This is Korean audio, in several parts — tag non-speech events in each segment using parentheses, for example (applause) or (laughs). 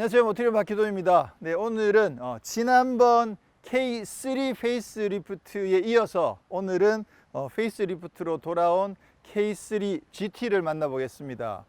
안녕하세요. 모티리움 박기도입니다. 네 오늘은 어, 지난번 K3 페이스 리프트에 이어서 오늘은 어, 페이스 리프트로 돌아온 K3 GT를 만나보겠습니다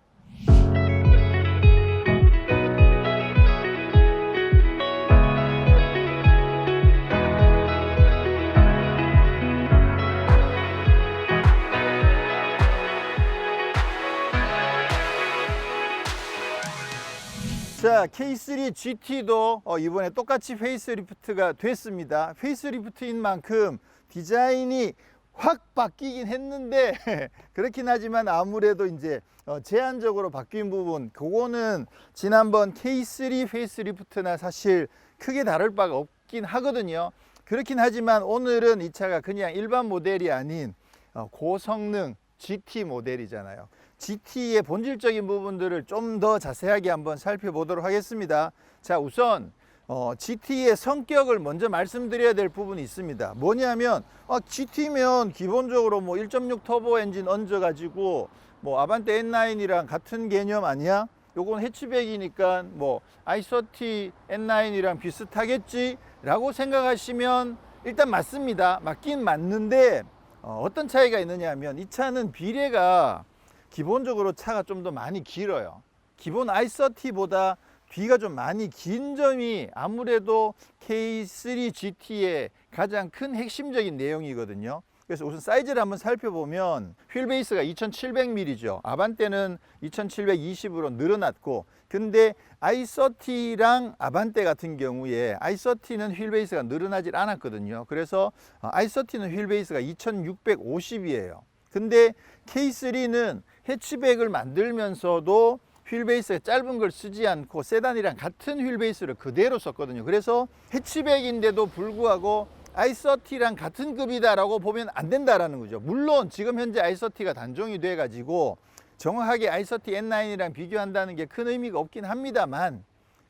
자, K3 GT도 어, 이번에 똑같이 페이스리프트가 됐습니다. 페이스리프트인 만큼 디자인이 확 바뀌긴 했는데 (laughs) 그렇긴 하지만 아무래도 이제 어, 제한적으로 바뀐 부분 그거는 지난번 K3 페이스리프트나 사실 크게 다를 바가 없긴 하거든요. 그렇긴 하지만 오늘은 이 차가 그냥 일반 모델이 아닌 어, 고성능 GT 모델이잖아요. GT의 본질적인 부분들을 좀 더 자세하게 한번 살펴보도록 하겠습니다. 자, 우선 어, GT의 성격을 먼저 말씀드려야 될 부분이 있습니다. 뭐냐면 아, GT면 기본적으로 뭐 1.6 터보 엔진 얹어 가지고 뭐 아반떼 N9이랑 같은 개념 아니야? 요건 해치백이니까 뭐 i30 N9이랑 비슷하겠지 라고 생각하시면 일단 맞습니다. 맞긴 맞는데 어, 어떤 차이가 있느냐 하면 이 차는 비례가 기본적으로 차가 좀 더 많이 길어요. 기본 i30보다 뒤가 좀 많이 긴 점이 아무래도 K3 GT의 가장 큰 핵심적인 내용이거든요. 그래서 우선 사이즈를 한번 살펴보면 휠 베이스가 2700mm죠. 아반떼는 2720으로 늘어났고 근데 i30랑 아반떼 같은 경우에 i30는 휠 베이스가 늘어나질 않았거든요. 그래서 어, i30는 휠 베이스가 2650이에요. 근데 K3는 해치백을 만들면서도 휠베이스가 짧은 걸 쓰지 않고 세단이랑 같은 휠베이스를 그대로 썼거든요. 그래서 해치백인데도 불구하고 i30랑 같은 급이다라고 보면 안 된다라는 거죠. 물론 지금 현재 i30가 단종이 돼 가지고 정확하게 i30 N9이랑 비교한다는 게 큰 의미가 없긴 합니다만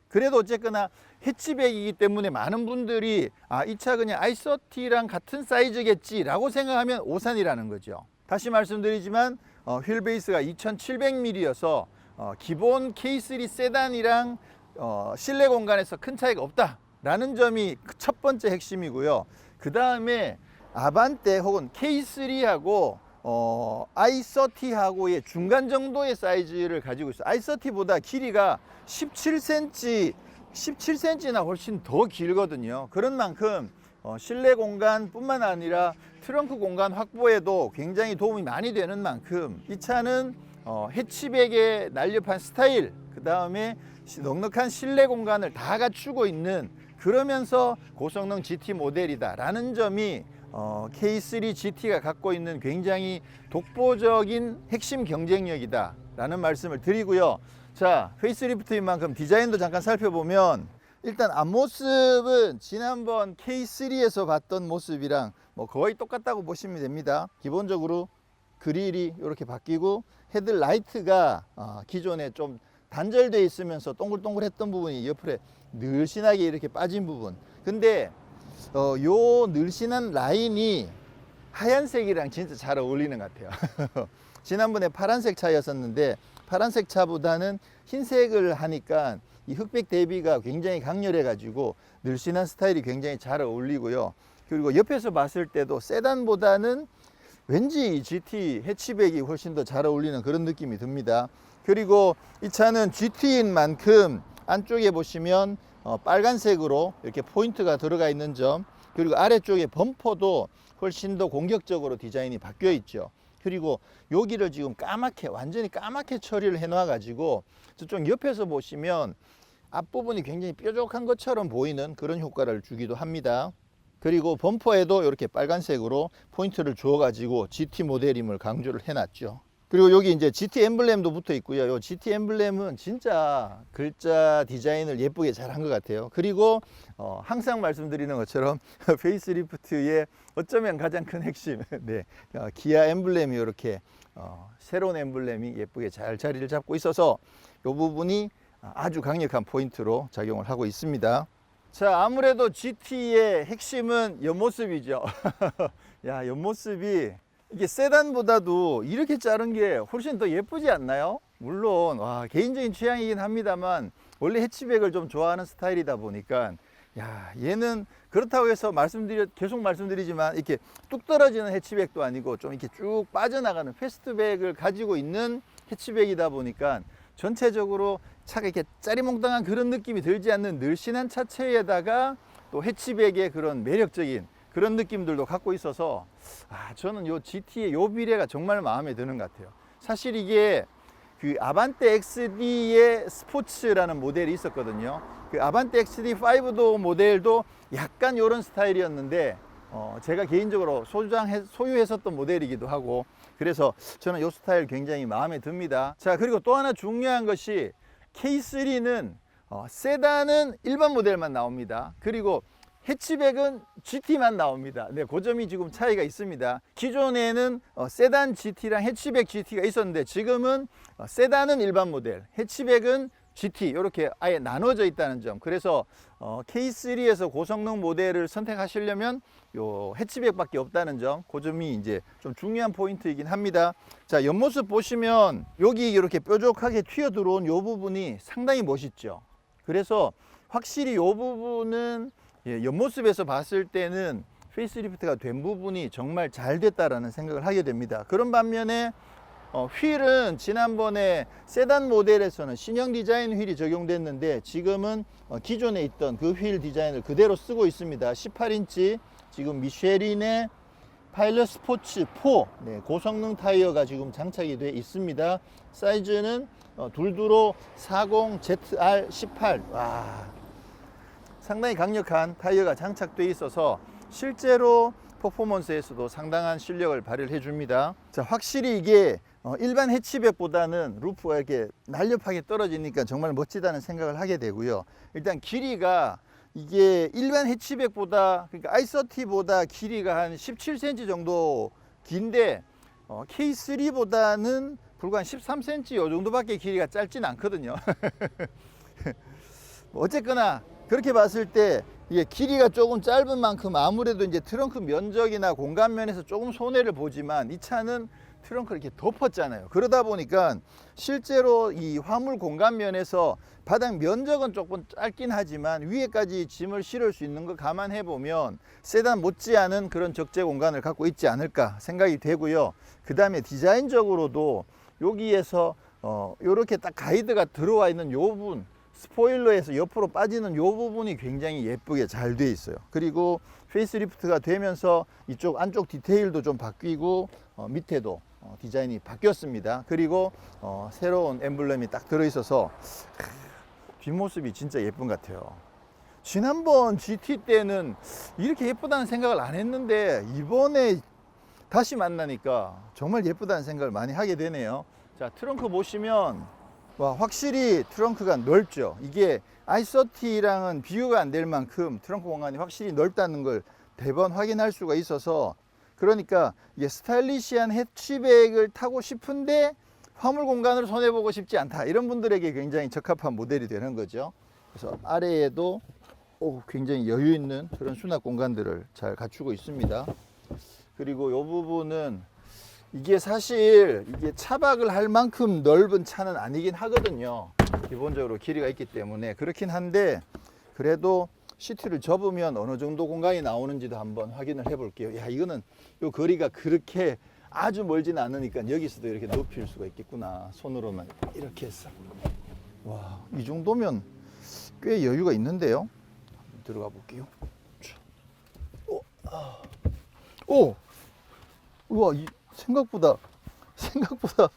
그래도 어쨌거나 해치백이기 때문에 많은 분들이 아, 이 차 그냥 i30랑 같은 사이즈겠지라고 생각하면 오산이라는 거죠. 다시 말씀드리지만 어, 휠 베이스가 2700mm여서 어, 기본 K3 세단이랑 어, 실내 공간에서 큰 차이가 없다라는 점이 그첫 번째 핵심이고요. 그 다음에 아반떼 혹은 K3하고 어, i30하고의 중간 정도의 사이즈를 가지고 있어요. i30보다 길이가 17cm, 17cm나 훨씬 더 길거든요. 그런 만큼 어, 실내 공간뿐만 아니라 트렁크 공간 확보에도 굉장히 도움이 많이 되는 만큼 이 차는 어, 해치백의 날렵한 스타일, 그 다음에 넉넉한 실내 공간을 다 갖추고 있는 그러면서 고성능 GT 모델이다라는 점이 어, K3 GT가 갖고 있는 굉장히 독보적인 핵심 경쟁력이다라는 말씀을 드리고요. 자, 페이스리프트인 만큼 디자인도 잠깐 살펴보면 일단 앞모습은 지난번 K3에서 봤던 모습이랑 뭐 거의 똑같다고 보시면 됩니다. 기본적으로 그릴이 이렇게 바뀌고 헤드라이트가 어, 기존에 좀 단절되어 있으면서 동글동글했던 부분이 옆으로 늘씬하게 이렇게 빠진 부분. 근데 어, 요 늘씬한 라인이 하얀색이랑 진짜 잘 어울리는 것 같아요. (laughs) 지난번에 파란색 차였었는데 파란색 차보다는 흰색을 하니까 이 흑백 대비가 굉장히 강렬해 가지고 늘씬한 스타일이 굉장히 잘 어울리고요. 그리고 옆에서 봤을 때도 세단보다는 왠지 이 GT 해치백이 훨씬 더 잘 어울리는 그런 느낌이 듭니다. 그리고 이 차는 GT인 만큼 안쪽에 보시면 어, 빨간색으로 이렇게 포인트가 들어가 있는 점 그리고 아래쪽에 범퍼도 훨씬 더 공격적으로 디자인이 바뀌어 있죠. 그리고 여기를 지금 까맣게 완전히 까맣게 처리를 해 놔 가지고 저쪽 옆에서 보시면 앞부분이 굉장히 뾰족한 것처럼 보이는 그런 효과를 주기도 합니다. 그리고 범퍼에도 이렇게 빨간색으로 포인트를 주어 가지고 GT 모델임을 강조를 해 놨죠. 그리고 여기 이제 GT 엠블렘도 붙어 있고요. 요 GT 엠블렘은 진짜 글자 디자인을 예쁘게 잘 한 것 같아요. 그리고 어, 항상 말씀드리는 것처럼 (laughs) 페이스리프트의 어쩌면 가장 큰 핵심, (laughs) 네, 어, 기아 엠블렘이 이렇게 어, 새로운 엠블렘이 예쁘게 잘 자리를 잡고 있어서 이 부분이 아주 강력한 포인트로 작용을 하고 있습니다. 자, 아무래도 GT의 핵심은 옆모습이죠. (laughs) 야, 옆모습이 이게 세단보다도 이렇게 자른 게 훨씬 더 예쁘지 않나요? 물론 와, 개인적인 취향이긴 합니다만 원래 해치백을 좀 좋아하는 스타일이다 보니까 야 얘는 그렇다고 해서 말씀드려 계속 말씀드리지만 이렇게 뚝 떨어지는 해치백도 아니고 좀 이렇게 쭉 빠져나가는 패스트백을 가지고 있는 해치백이다 보니까 전체적으로 차가 이렇게 짜리몽땅한 그런 느낌이 들지 않는 늘씬한 차체에다가 또 해치백의 그런 매력적인 그런 느낌들도 갖고 있어서 아 저는 요 GT의 요 비례가 정말 마음에 드는 것 같아요. 사실 이게 그 아반떼 XD의 스포츠라는 모델이 있었거든요. 그 아반떼 XD5도 모델도 약간 이런 스타일이었는데 어, 제가 개인적으로 소유장 소유했었던 모델이기도 하고 그래서 저는 이 스타일 굉장히 마음에 듭니다. 자 그리고 또 하나 중요한 것이 K3는 어, 세단은 일반 모델만 나옵니다. 그리고 해치백은 GT만 나옵니다. 네, 그 점이 지금 차이가 있습니다. 기존에는 어, 세단 GT랑 해치백 GT가 있었는데 지금은 어, 세단은 일반 모델, 해치백은 GT 이렇게 아예 나눠져 있다는 점. 그래서 어, K3에서 고성능 모델을 선택하시려면 요 해치백밖에 없다는 점. 그 점이 이제 좀 중요한 포인트이긴 합니다. 자, 옆모습 보시면 여기 이렇게 뾰족하게 튀어 들어온 요 부분이 상당히 멋있죠. 그래서 확실히 요 부분은 예, 옆모습에서 봤을 때는 페이스리프트가 된 부분이 정말 잘 됐다라는 생각을 하게 됩니다. 그런 반면에 어, 휠은 지난번에 세단 모델에서는 신형 디자인 휠이 적용됐는데 지금은 어, 기존에 있던 그 휠 디자인을 그대로 쓰고 있습니다. 18인치 지금 미쉐린의 파일럿 스포츠 4 네, 고성능 타이어가 지금 장착이 되어 있습니다. 사이즈는 어, 둘두로 40ZR18 와 상당히 강력한 타이어가 장착되어 있어서 실제로 퍼포먼스에서도 상당한 실력을 발휘해 줍니다. 자, 확실히 이게 어, 일반 해치백보다는 루프가 이렇게 날렵하게 떨어지니까 정말 멋지다는 생각을 하게 되고요. 일단 길이가 이게 일반 해치백보다 그러니까 i30보다 길이가 한 17cm 정도 긴데 어, K3보다는 불과 한 13cm 요 정도밖에 길이가 짧진 않거든요. (laughs) 뭐 어쨌거나 그렇게 봤을 때 이게 길이가 조금 짧은 만큼 아무래도 이제 트렁크 면적이나 공간 면에서 조금 손해를 보지만 이 차는 트렁크를 이렇게 덮었잖아요. 그러다 보니까 실제로 이 화물 공간 면에서 바닥 면적은 조금 짧긴 하지만 위에까지 짐을 실을 수 있는 거 감안해 보면 세단 못지않은 그런 적재 공간을 갖고 있지 않을까 생각이 되고요. 그 다음에 디자인적으로도 여기에서 어, 요렇게 딱 가이드가 들어와 있는 요 부분 스포일러에서 옆으로 빠지는 요 부분이 굉장히 예쁘게 잘 돼 있어요. 그리고 페이스리프트가 되면서 이쪽 안쪽 디테일도 좀 바뀌고 어, 밑에도 어, 디자인이 바뀌었습니다. 그리고 어, 새로운 엠블렘이 딱 들어 있어서 뒷모습이 진짜 예쁜 것 같아요. 지난번 GT 때는 이렇게 예쁘다는 생각을 안 했는데 이번에 다시 만나니까 정말 예쁘다는 생각을 많이 하게 되네요. 자, 트렁크 보시면 와, 확실히 트렁크가 넓죠. 이게 i30랑은 비교가 안 될 만큼 트렁크 공간이 확실히 넓다는 걸 대번 확인할 수가 있어서 그러니까 이게 스타일리시한 해치백을 타고 싶은데 화물 공간을 손해보고 싶지 않다. 이런 분들에게 굉장히 적합한 모델이 되는 거죠. 그래서 아래에도 오, 굉장히 여유 있는 그런 수납 공간들을 잘 갖추고 있습니다. 그리고 이 부분은 이게 사실 이게 차박을 할 만큼 넓은 차는 아니긴 하거든요. 기본적으로 길이가 있기 때문에 그렇긴 한데 그래도 시트를 접으면 어느 정도 공간이 나오는지도 한번 확인을 해 볼게요. 야, 이거는 요 거리가 그렇게 아주 멀진 않으니까 여기서도 이렇게 높일 수가 있겠구나. 손으로만 이렇게 해서. 와, 이 정도면 꽤 여유가 있는데요. 들어가 볼게요. 자. 오, 아. 오, 우와, 이 생각보다 생각보다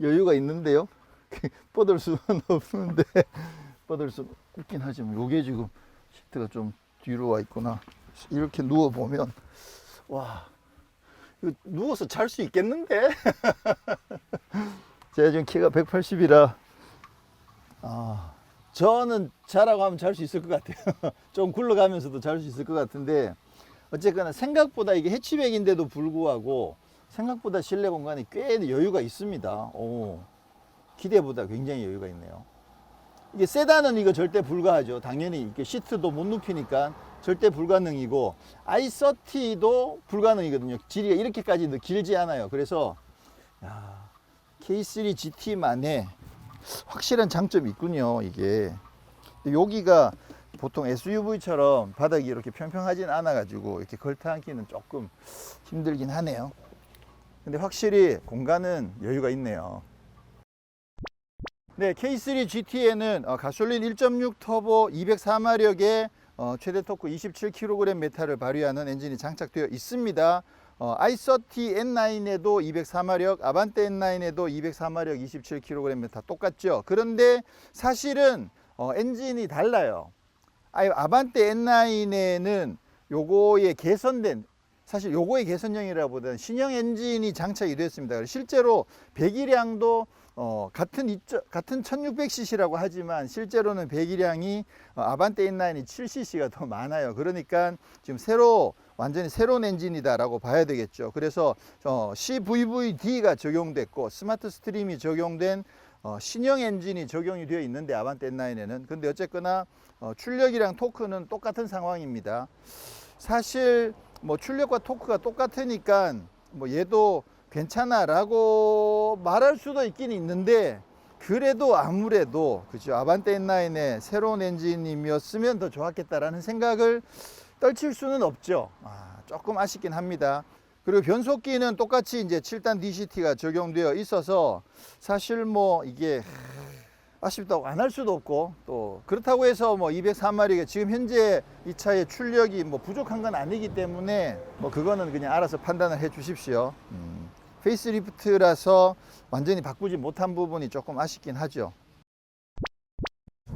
여유가 있는데요. (laughs) 뻗을 수는 없는데 뻗을 수 있긴 하지만 요게 지금 시트가 좀 뒤로 와 있구나. 이렇게 누워 보면 와 누워서 잘 수 있겠는데? (laughs) 제가 지금 키가 180이라 아 저는 자라고 하면 잘 수 있을 것 같아요. (laughs) 좀 굴러가면서도 잘 수 있을 것 같은데 어쨌거나 생각보다 이게 해치백인데도 불구하고 생각보다 실내 공간이 꽤 여유가 있습니다. 오, 기대보다 굉장히 여유가 있네요. 이게 세단은 이거 절대 불가하죠. 당연히 이게 시트도 못 눕히니까 절대 불가능이고 i30도 불가능이거든요. 지리가 이렇게까지 길지 않아요. 그래서 야, K3 GT만의 확실한 장점이 있군요. 이게 여기가 보통 SUV처럼 바닥이 이렇게 평평하진 않아 가지고 이렇게 걸터 앉기는 조금 힘들긴 하네요. 근데 확실히 공간은 여유가 있네요. 네, K3 GT에는 어, 가솔린 1.6 터보 204마력의 어, 최대 토크 27kg 메타를 발휘하는 엔진이 장착되어 있습니다. 어, i30 N9에도 204마력, 아반떼 N9에도 204마력 27kg 메타 똑같죠. 그런데 사실은 어, 엔진이 달라요. 아, 아반떼 N9에는 요거의 개선된 사실 요거의 개선형이라보다는 신형 엔진이 장착이 되었습니다. 실제로 배기량도 어, 같은 이저, 같은 1600cc라고 하지만 실제로는 배기량이 어, 아반떼 인라인이 7cc가 더 많아요. 그러니까 지금 새로 완전히 새로운 엔진이다라고 봐야 되겠죠. 그래서 어, CVVD가 적용됐고 스마트 스트림이 적용된 어, 신형 엔진이 적용이 되어 있는데 아반떼 N9에는 근데 어쨌거나 어, 출력이랑 토크는 똑같은 상황입니다. 사실 뭐 출력과 토크가 똑같으니까 뭐 얘도 괜찮아 라고 말할 수도 있긴 있는데 그래도 아무래도 그죠 아반떼 N9의 새로운 엔진이었으면 더 좋았겠다라는 생각을 떨칠 수는 없죠. 아, 조금 아쉽긴 합니다. 그리고 변속기는 똑같이 이제 7단 DCT가 적용되어 있어서 사실 뭐 이게 아쉽다고 안 할 수도 없고 또 그렇다고 해서 뭐 204마리가 지금 현재 이 차의 출력이 뭐 부족한 건 아니기 때문에 뭐 그거는 그냥 알아서 판단을 해 주십시오. 음, 페이스리프트라서 완전히 바꾸지 못한 부분이 조금 아쉽긴 하죠.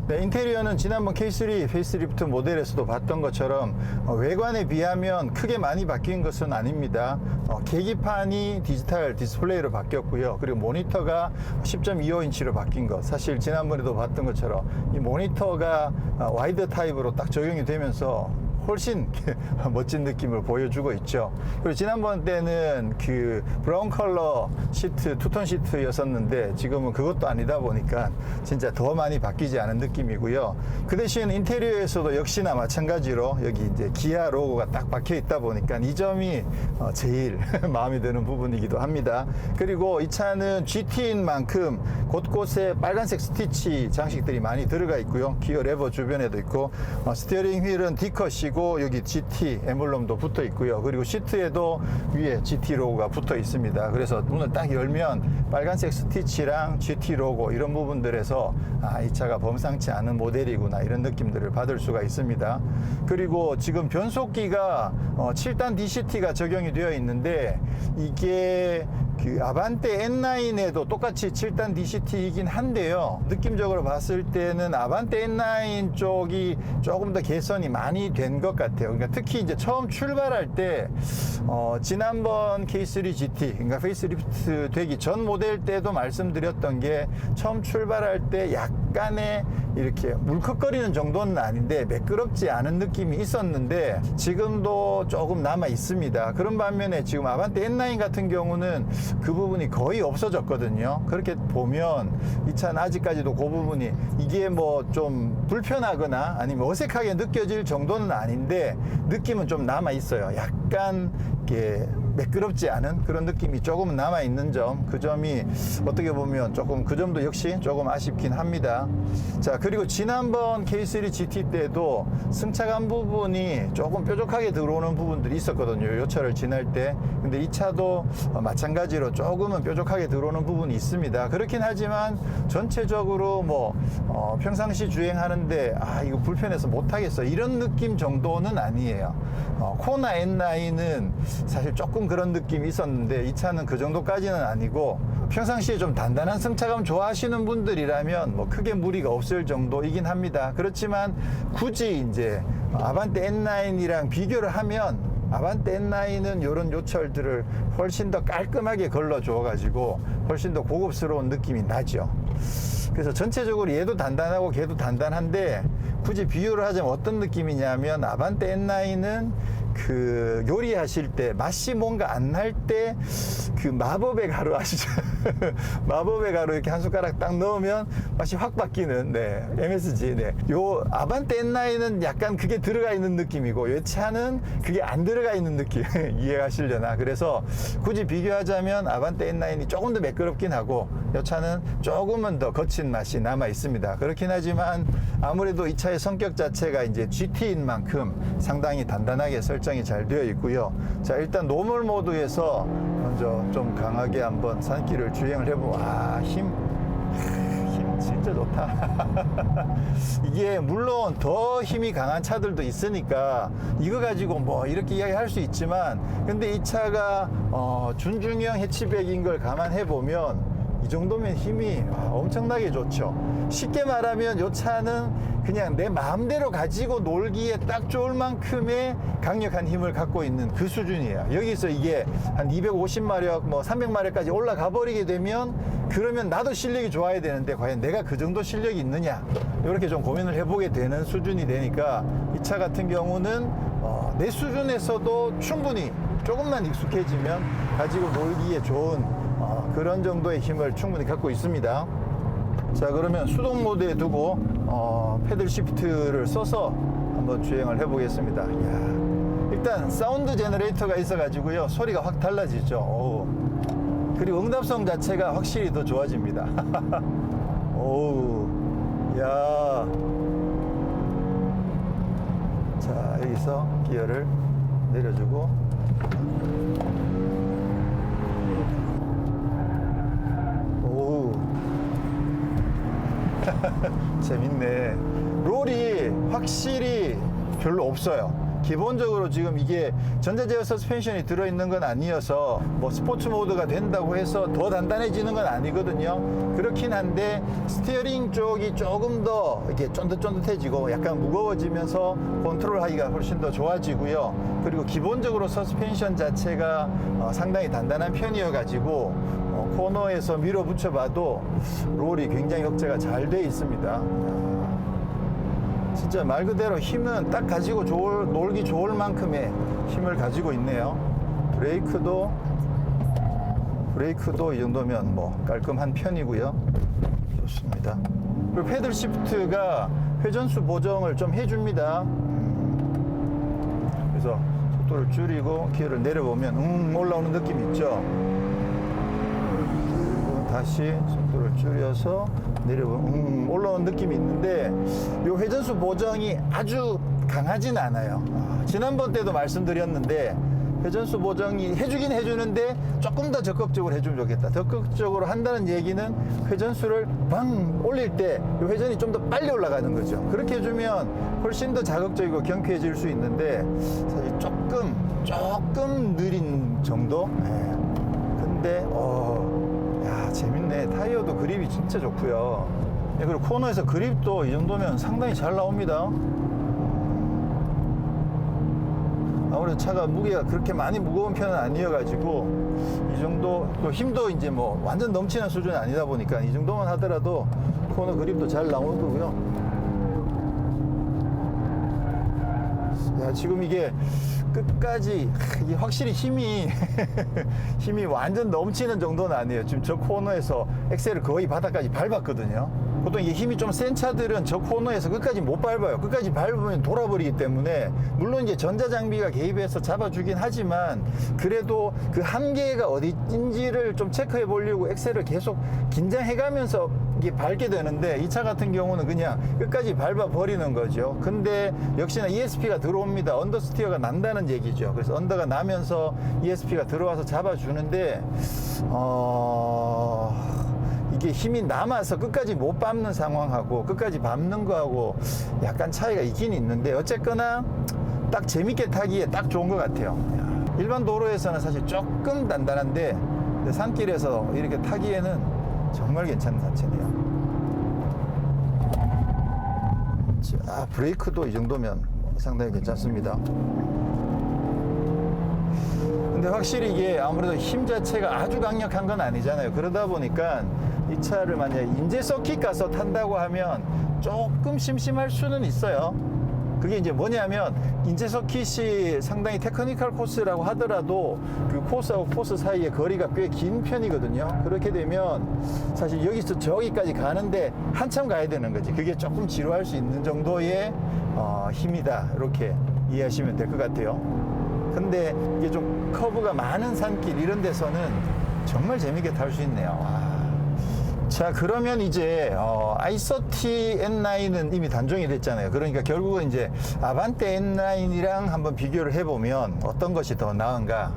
네, 인테리어는 지난번 K3 페이스리프트 모델에서도 봤던 것처럼 어, 외관에 비하면 크게 많이 바뀐 것은 아닙니다. 어, 계기판이 디지털 디스플레이로 바뀌었고요. 그리고 모니터가 10.25인치로 바뀐 것. 사실 지난번에도 봤던 것처럼 이 모니터가 어, 와이드 타입으로 딱 적용이 되면서 훨씬 (laughs) 멋진 느낌을 보여주고 있죠. 그리고 지난번 때는 그 브라운 컬러 시트, 투톤 시트였었는데 지금은 그것도 아니다 보니까 진짜 더 많이 바뀌지 않은 느낌이고요. 그 대신 인테리어에서도 역시나 마찬가지로 여기 이제 기아 로고가 딱 박혀 있다 보니까 이 점이 어, 제일 (laughs) 마음에 드는 부분이기도 합니다. 그리고 이 차는 GT인 만큼 곳곳에 빨간색 스티치 장식들이 많이 들어가 있고요. 기어 레버 주변에도 있고 어, 스티어링 휠은 D컷이고 여기 GT 엠블럼도 붙어 있고요. 그리고 시트에도 위에 GT 로고가 붙어 있습니다. 그래서 문을 딱 열면 빨간색 스티치랑 GT 로고 이런 부분들에서 아, 이 차가 범상치 않은 모델이구나 이런 느낌들을 받을 수가 있습니다. 그리고 지금 변속기가 어, 7단 DCT가 적용이 되어 있는데 이게 그 아반떼 N9에도 똑같이 7단 DCT이긴 한데요. 느낌적으로 봤을 때는 아반떼 N9 쪽이 조금 더 개선이 많이 된 것 같아요. 그러니까 특히 이제 처음 출발할 때 어, 지난번 K3 GT, 그러니까 페이스리프트 되기 전 모델 때도 말씀드렸던 게 처음 출발할 때 약간 의 이렇게 물컥거리는 정도는 아닌데 매끄럽지 않은 느낌이 있었는데 지금도 조금 남아 있습니다. 그런 반면에 지금 아반떼 N9 같은 경우는 그 부분이 거의 없어졌거든요. 그렇게 보면 이 차는 아직까지도 그 부분이 이게 뭐 좀 불편하거나 아니면 어색하게 느껴질 정도는 아닌데 느낌은 좀 남아 있어요. 약 간 이렇게 매끄럽지 않은 그런 느낌이 조금은 남아 있는 점, 그 점이 어떻게 보면 조금 그 점도 역시 조금 아쉽긴 합니다. 자, 그리고 지난번 K3 GT 때도 승차감 부분이 조금 뾰족하게 들어오는 부분들이 있었거든요. 요 차를 지날 때. 근데 이 차도 어, 마찬가지로 조금은 뾰족하게 들어오는 부분이 있습니다. 그렇긴 하지만 전체적으로 뭐 어, 평상시 주행하는데 아 이거 불편해서 못하겠어 이런 느낌 정도는 아니에요. 어, 코나 N9 은 사실 조금 그런 느낌이 있었는데 이 차는 그 정도까지는 아니고 평상시에 좀 단단한 승차감 좋아하시는 분들이라면 뭐 크게 무리가 없을 정도이긴 합니다. 그렇지만 굳이 이제 아반떼 N9이랑 비교를 하면 아반떼 N9은 이런 요철들을 훨씬 더 깔끔하게 걸러줘 가지고 훨씬 더 고급스러운 느낌이 나죠. 그래서 전체적으로 얘도 단단하고 걔도 단단한데 굳이 비교를 하자면 어떤 느낌이냐면 아반떼 N9은 그 요리하실 때 맛이 뭔가 안 날 때 그 마법의 가루 아시죠? (laughs) 마법의 가루 이렇게 한 숟가락 딱 넣으면 맛이 확 바뀌는 네 MSG 네. 요 아반떼 N9은 약간 그게 들어가 있는 느낌이고 요 차는 그게 안 들어가 있는 느낌 (laughs) 이해하시려나 그래서 굳이 비교하자면 아반떼 N9이 조금 더 매끄럽긴 하고 요 차는 조금은 더 거친 맛이 남아 있습니다 그렇긴 하지만 아무래도 이 차의 성격 자체가 이제 GT인 만큼 상당히 단단하게 설정 이 잘 되어 있고요 자 일단 노멀 모드에서 먼저 좀 강하게 한번 산길을 주행을 해보 아힘 힘 진짜 좋다. (laughs) 이게 물론 더 힘이 강한 차들도 있으니까 이거 가지고 뭐 이렇게 이야기할 수 있지만 근데 이 차가 어, 준중형 해치백인 걸 감안해 보면 이 정도면 힘이 아, 엄청나게 좋죠. 쉽게 말하면 이 차는 그냥 내 마음대로 가지고 놀기에 딱 좋을 만큼의 강력한 힘을 갖고 있는 그 수준이에요. 여기서 이게 한 250마력, 뭐 300마력까지 올라가 버리게 되면 그러면 나도 실력이 좋아야 되는데 과연 내가 그 정도 실력이 있느냐 이렇게 좀 고민을 해보게 되는 수준이 되니까 이 차 같은 경우는 어, 내 수준에서도 충분히 조금만 익숙해지면 가지고 놀기에 좋은 어, 그런 정도의 힘을 충분히 갖고 있습니다. 자 그러면 수동 모드에 두고 어, 패들 시프트를 써서 한번 주행을 해 보겠습니다. 이야, 일단 사운드 제너레이터가 있어 가지고요 소리가 확 달라지죠. 어우. 그리고 응답성 자체가 확실히 더 좋아집니다. (laughs) 오우, 야. 자, 여기서 기어를 내려주고. 오우. (laughs) 재밌네. 롤이 확실히 별로 없어요. 기본적으로 지금 이게 전자제어 서스펜션이 들어있는 건 아니어서 뭐 스포츠 모드가 된다고 해서 더 단단해지는 건 아니거든요. 그렇긴 한데 스티어링 쪽이 조금 더 이렇게 쫀득쫀득해지고 약간 무거워지면서 컨트롤 하기가 훨씬 더 좋아지고요. 그리고 기본적으로 서스펜션 자체가 어, 상당히 단단한 편이어 가지고 어, 코너에서 밀어붙여 봐도 롤이 굉장히 억제가 잘 돼 있습니다. 진짜 말 그대로 힘은 딱 가지고 좋을, 놀기 좋을 만큼의 힘을 가지고 있네요. 브레이크도 브레이크도 이 정도면 뭐 깔끔한 편이고요. 좋습니다. 그리고 패들 시프트가 회전수 보정을 좀 해줍니다. 음. 그래서 속도를 줄이고 기어를 내려보면 음 올라오는 느낌 있죠. 다시 속도를 줄여서 내려보면 음, 올라오는 느낌이 있는데 이 회전수 보정이 아주 강하진 않아요. 아, 지난번 때도 말씀드렸는데 회전수 보정이 해주긴 해주는데 조금 더 적극적으로 해주면 좋겠다. 적극적으로 한다는 얘기는 회전수를 방 올릴 때이 회전이 좀 더 빨리 올라가는 거죠. 그렇게 해주면 훨씬 더 자극적이고 경쾌해질 수 있는데 사실 조금 조금 느린 정도. 예. 근데 어. 야 재밌네. 타이어도 그립이 진짜 좋고요. 예, 그리고 코너에서 그립도 이 정도면 상당히 잘 나옵니다. 아무래도 차가 무게가 그렇게 많이 무거운 편은 아니어 가지고 이 정도 또 힘도 이제 뭐 완전 넘치는 수준이 아니다 보니까 이 정도만 하더라도 코너 그립도 잘 나오는 거고요. 야, 지금 이게 끝까지 하, 이게 확실히 힘이 (laughs) 힘이 완전 넘치는 정도는 아니에요. 지금 저 코너에서 엑셀을 거의 바닥까지 밟았거든요. 보통 이게 힘이 좀 센 차들은 저 코너에서 끝까지 못 밟아요. 끝까지 밟으면 돌아버리기 때문에 물론 이제 전자 장비가 개입해서 잡아주긴 하지만 그래도 그 한계가 어디인지를 좀 체크해 보려고 엑셀을 계속 긴장해가면서 이게 밟게 되는데 이 차 같은 경우는 그냥 끝까지 밟아 버리는 거죠. 근데 역시나 ESP가 들어옵니다. 언더스티어가 난다는 얘기죠. 그래서 언더가 나면서 ESP가 들어와서 잡아주는데 어. 이게 힘이 남아서 끝까지 못 밟는 상황하고 끝까지 밟는 거하고 약간 차이가 있긴 있는데 어쨌거나 딱 재밌게 타기에 딱 좋은 것 같아요. 일반 도로에서는 사실 조금 단단한데 산길에서 이렇게 타기에는 정말 괜찮은 자체네요. 자, 브레이크도 이 정도면 상당히 괜찮습니다. 근데 확실히 이게 아무래도 힘 자체가 아주 강력한 건 아니잖아요. 그러다 보니까 이 차를 만약에 인제 서킷 가서 탄다고 하면 조금 심심할 수는 있어요. 그게 이제 뭐냐면 인재석 킷이 상당히 테크니컬 코스라고 하더라도 그 코스하고 코스 사이의 거리가 꽤 긴 편이거든요. 그렇게 되면 사실 여기서 저기까지 가는데 한참 가야 되는 거지. 그게 조금 지루할 수 있는 정도의 어, 힘이다. 이렇게 이해하시면 될 것 같아요. 근데 이게 좀 커브가 많은 산길 이런 데서는 정말 재밌게 탈 수 있네요. 와. 자 그러면 이제 어, i30 N9은 이미 단종이 됐잖아요. 그러니까 결국은 이제 아반떼 N9이랑 한번 비교를 해보면 어떤 것이 더 나은가.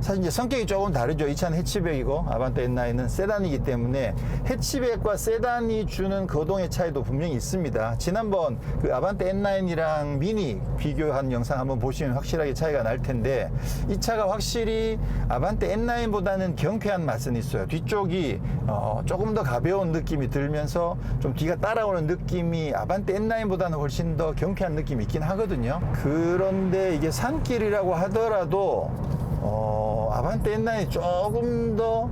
사실 이제 성격이 조금 다르죠. 이 차는 해치백이고 아반떼 N9은 세단이기 때문에 해치백과 세단이 주는 거동의 차이도 분명히 있습니다. 지난번 그 아반떼 N9이랑 미니 비교한 영상 한번 보시면 확실하게 차이가 날 텐데 이 차가 확실히 아반떼 N9보다는 경쾌한 맛은 있어요. 뒤쪽이 어, 조금 더 가벼운 느낌이 들면서 좀 뒤가 따라오는 느낌이 아반떼 N9보다는 훨씬 더 경쾌한 느낌이 있긴 하거든요. 그런데 이게 산길이라고 하더라도 어, 아반떼 N9이 조금 더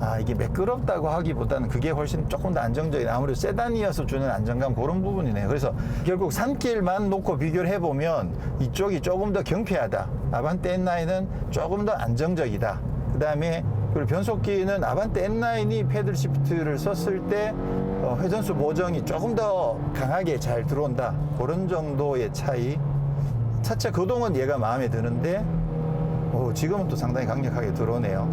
아, 이게 매끄럽다고 하기보다는 그게 훨씬 조금 더 안정적인 아무래도 세단이어서 주는 안정감 그런 부분이네요. 그래서 결국 산길만 놓고 비교를 해보면 이쪽이 조금 더 경쾌하다. 아반떼 N9은 조금 더 안정적이다. 그 다음에 그리고 변속기는 아반떼 N9이 패들 시프트를 썼을 때 어, 회전수 보정이 조금 더 강하게 잘 들어온다. 그런 정도의 차이. 차체 거동은 얘가 마음에 드는데 오, 지금은 또 상당히 강력하게 들어오네요.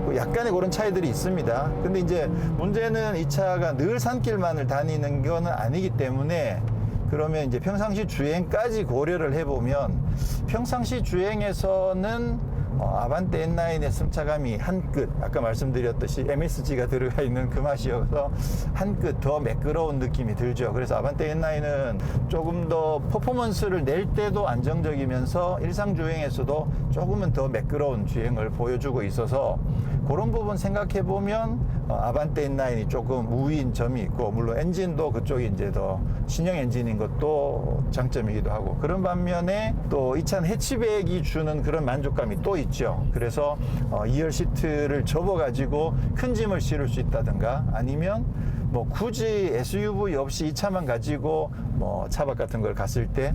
뭐 약간의 그런 차이들이 있습니다. 근데 이제 문제는 이 차가 늘 산길만을 다니는 거는 아니기 때문에 그러면 이제 평상시 주행까지 고려를 해보면 평상시 주행에서는 어, 아반떼 N9의 승차감이 한 끗, 아까 말씀드렸듯이 MSG가 들어가 있는 그 맛이어서 한 끗 더 매끄러운 느낌이 들죠. 그래서 아반떼 N9은 조금 더 퍼포먼스를 낼 때도 안정적이면서 일상 주행에서도 조금은 더 매끄러운 주행을 보여주고 있어서 그런 부분 생각해 보면 어, 아반떼 N9이 조금 우위인 점이 있고 물론 엔진도 그쪽이 이제 더 신형 엔진인 것도 장점이기도 하고 그런 반면에 또 이 차는 해치백이 주는 그런 만족감이 또 있죠. 그래서 어, 2열 시트를 접어 가지고 큰 짐을 실을 수 있다든가 아니면 뭐 굳이 SUV 없이 이 차만 가지고 뭐 차박 같은 걸 갔을 때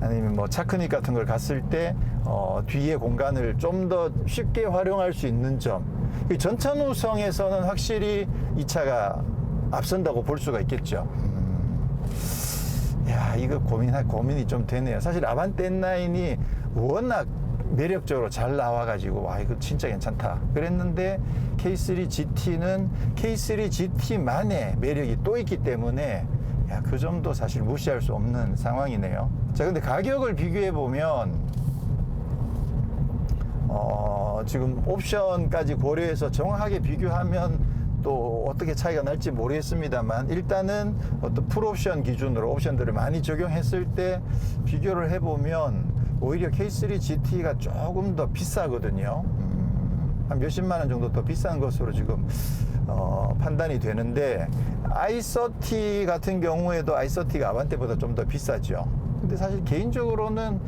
아니면 뭐 차크닉 같은 걸 갔을 때 어, 뒤에 공간을 좀 더 쉽게 활용할 수 있는 점. 이 전천후성에서는 확실히 이 차가 앞선다고 볼 수가 있겠죠. 음. 야, 이거 고민 고민이 좀 되네요. 사실 아반떼 N9이 워낙 매력적으로 잘 나와가지고 와 이거 진짜 괜찮다 그랬는데 K3 GT는 K3 GT만의 매력이 또 있기 때문에 야, 그 점도 사실 무시할 수 없는 상황이네요. 자, 근데 가격을 비교해 보면 어, 지금 옵션까지 고려해서 정확하게 비교하면 또 어떻게 차이가 날지 모르겠습니다만 일단은 어떤 풀옵션 기준으로 옵션들을 많이 적용했을 때 비교를 해보면 오히려 K3 GT가 조금 더 비싸거든요. 음, 한 몇십만 원 정도 더 비싼 것으로 지금 어, 판단이 되는데 i30 같은 경우에도 i30가 아반떼보다 좀 더 비싸죠. 근데 사실 개인적으로는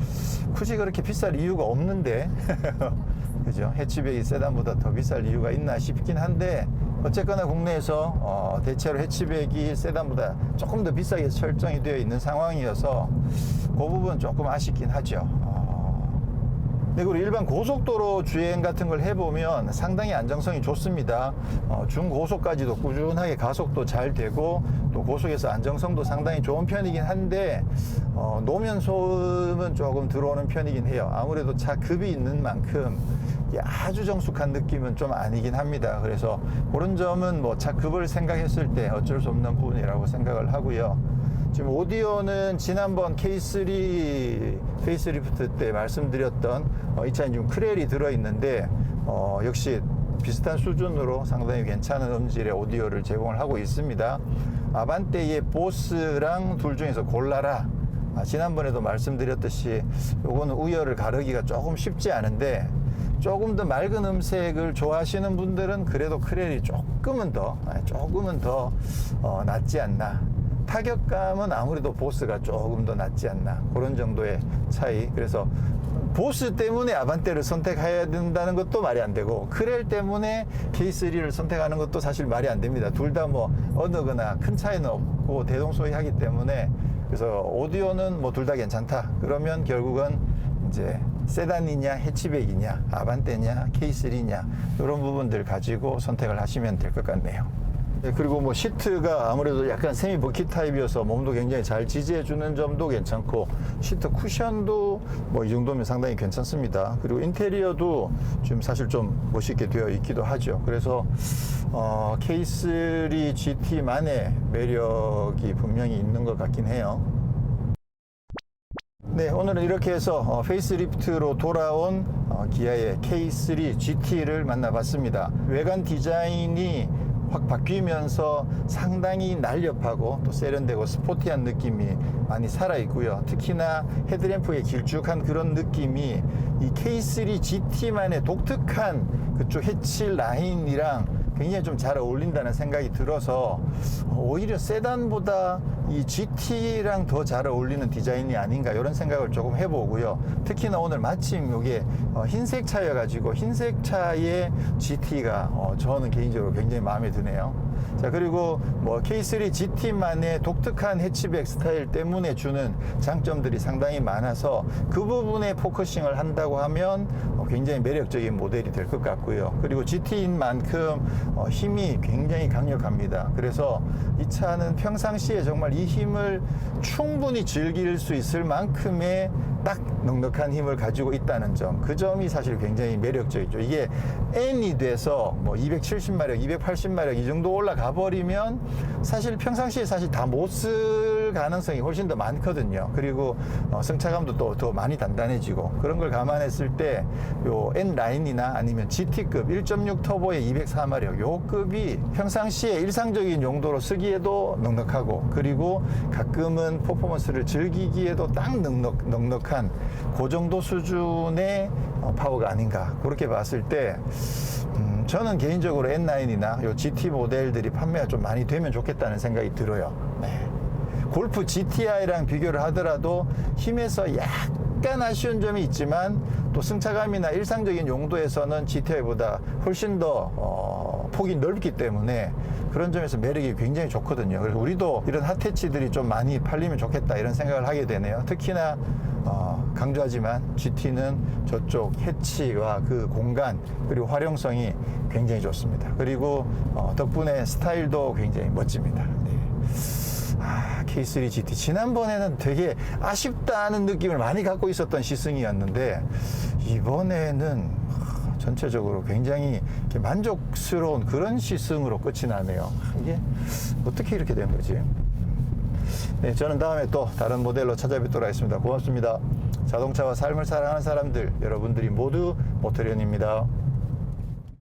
굳이 그렇게 비쌀 이유가 없는데 (laughs) 그죠? 해치백이 세단보다 더 비쌀 이유가 있나 싶긴 한데 어쨌거나 국내에서 어, 대체로 해치백이 세단보다 조금 더 비싸게 설정이 되어 있는 상황이어서 그 부분 조금 아쉽긴 하죠. 그리고 일반 고속도로 주행 같은 걸 해보면 상당히 안정성이 좋습니다. 어, 중고속까지도 꾸준하게 가속도 잘 되고 또 고속에서 안정성도 상당히 좋은 편이긴 한데 어, 노면 소음은 조금 들어오는 편이긴 해요. 아무래도 차 급이 있는 만큼 아주 정숙한 느낌은 좀 아니긴 합니다. 그래서 그런 점은 뭐 차 급을 생각했을 때 어쩔 수 없는 부분이라고 생각을 하고요. 지금 오디오는 지난번 K3 페이스리프트 때 말씀드렸던 어, 이 차에 지금 크렐이 들어있는데 어, 역시 비슷한 수준으로 상당히 괜찮은 음질의 오디오를 제공을 하고 있습니다. 아반떼의 보스랑 둘 중에서 골라라. 아, 지난번에도 말씀드렸듯이 요거는 우열을 가르기가 조금 쉽지 않은데 조금 더 맑은 음색을 좋아하시는 분들은 그래도 크렐이 조금은 더 아, 조금은 더 어, 낫지 않나 타격감은 아무래도 보스가 조금 더 낫지 않나 그런 정도의 차이 그래서 보스 때문에 아반떼를 선택해야 된다는 것도 말이 안 되고 크렐 때문에 K3를 선택하는 것도 사실 말이 안 됩니다 둘 다 뭐 어느 거나 큰 차이는 없고 대동소이하기 때문에 그래서 오디오는 뭐 둘 다 괜찮다. 그러면 결국은 이제 세단이냐 해치백이냐 아반떼냐 K3냐 이런 부분들 가지고 선택을 하시면 될 것 같네요. 네, 그리고 뭐 시트가 아무래도 약간 세미 버킷 타입이어서 몸도 굉장히 잘 지지해 주는 점도 괜찮고 시트 쿠션도 뭐 이 정도면 상당히 괜찮습니다. 그리고 인테리어도 지금 사실 좀 멋있게 되어 있기도 하죠. 그래서 어, K3 GT만의 매력이 분명히 있는 것 같긴 해요. 네, 오늘은 이렇게 해서 어, 페이스리프트로 돌아온 어, 기아의 K3 GT를 만나봤습니다. 외관 디자인이 확 바뀌면서 상당히 날렵하고 또 세련되고 스포티한 느낌이 많이 살아 있고요. 특히나 헤드램프의 길쭉한 그런 느낌이 이 K3 GT만의 독특한 그쪽 해치 라인이랑 굉장히 좀 잘 어울린다는 생각이 들어서 오히려 세단보다 이 GT랑 더 잘 어울리는 디자인이 아닌가 이런 생각을 조금 해보고요. 특히나 오늘 마침 이게 어, 흰색 차여가지고 흰색 차의 GT가 어, 저는 개인적으로 굉장히 마음에 드네요. 자 그리고 뭐 K3 GT만의 독특한 해치백 스타일 때문에 주는 장점들이 상당히 많아서 그 부분에 포커싱을 한다고 하면 어, 굉장히 매력적인 모델이 될 것 같고요. 그리고 GT인 만큼 어, 힘이 굉장히 강력합니다. 그래서 이 차는 평상시에 정말 이 힘을 충분히 즐길 수 있을 만큼의 딱 넉넉한 힘을 가지고 있다는 점. 그 점이 사실 굉장히 매력적이죠. 이게 N이 돼서 뭐 270마력, 280마력 이 정도 올라 가 버리면 사실 평상시에 사실 다 못 쓸 가능성이 훨씬 더 많거든요. 그리고 어, 승차감도 또 더 많이 단단해지고 그런 걸 감안했을 때 요 N 라인이나 아니면 GT급 1.6 터보의 204마력 요 급이 평상시에 일상적인 용도로 쓰기에도 넉넉하고 그리고 가끔은 퍼포먼스를 즐기기에도 딱 넉넉, 넉넉한 그 정도 수준의 어, 파워가 아닌가 그렇게 봤을 때 음, 저는 개인적으로 N9이나 요 GT 모델들이 판매가 좀 많이 되면 좋겠다는 생각이 들어요. 네. 골프 GTI랑 비교를 하더라도 힘에서 약간 아쉬운 점이 있지만 또 승차감이나 일상적인 용도에서는 GTI보다 훨씬 더 어, 폭이 넓기 때문에 그런 점에서 매력이 굉장히 좋거든요. 그래서 우리도 이런 핫해치들이 좀 많이 팔리면 좋겠다 이런 생각을 하게 되네요. 특히나 어, 강조하지만 GT는 저쪽 해치와 그 공간 그리고 활용성이 굉장히 좋습니다. 그리고 어, 덕분에 스타일도 굉장히 멋집니다. 네. 아, K3 GT. 지난번에는 되게 아쉽다는 느낌을 많이 갖고 있었던 시승이었는데, 이번에는 하, 전체적으로 굉장히 만족스러운 그런 시승으로 끝이 나네요. 이게 어떻게 이렇게 된 거지? 네, 저는 다음에 또 다른 모델로 찾아뵙도록 하겠습니다. 고맙습니다. 자동차와 삶을 사랑하는 사람들, 여러분들이 모두 모터리언입니다.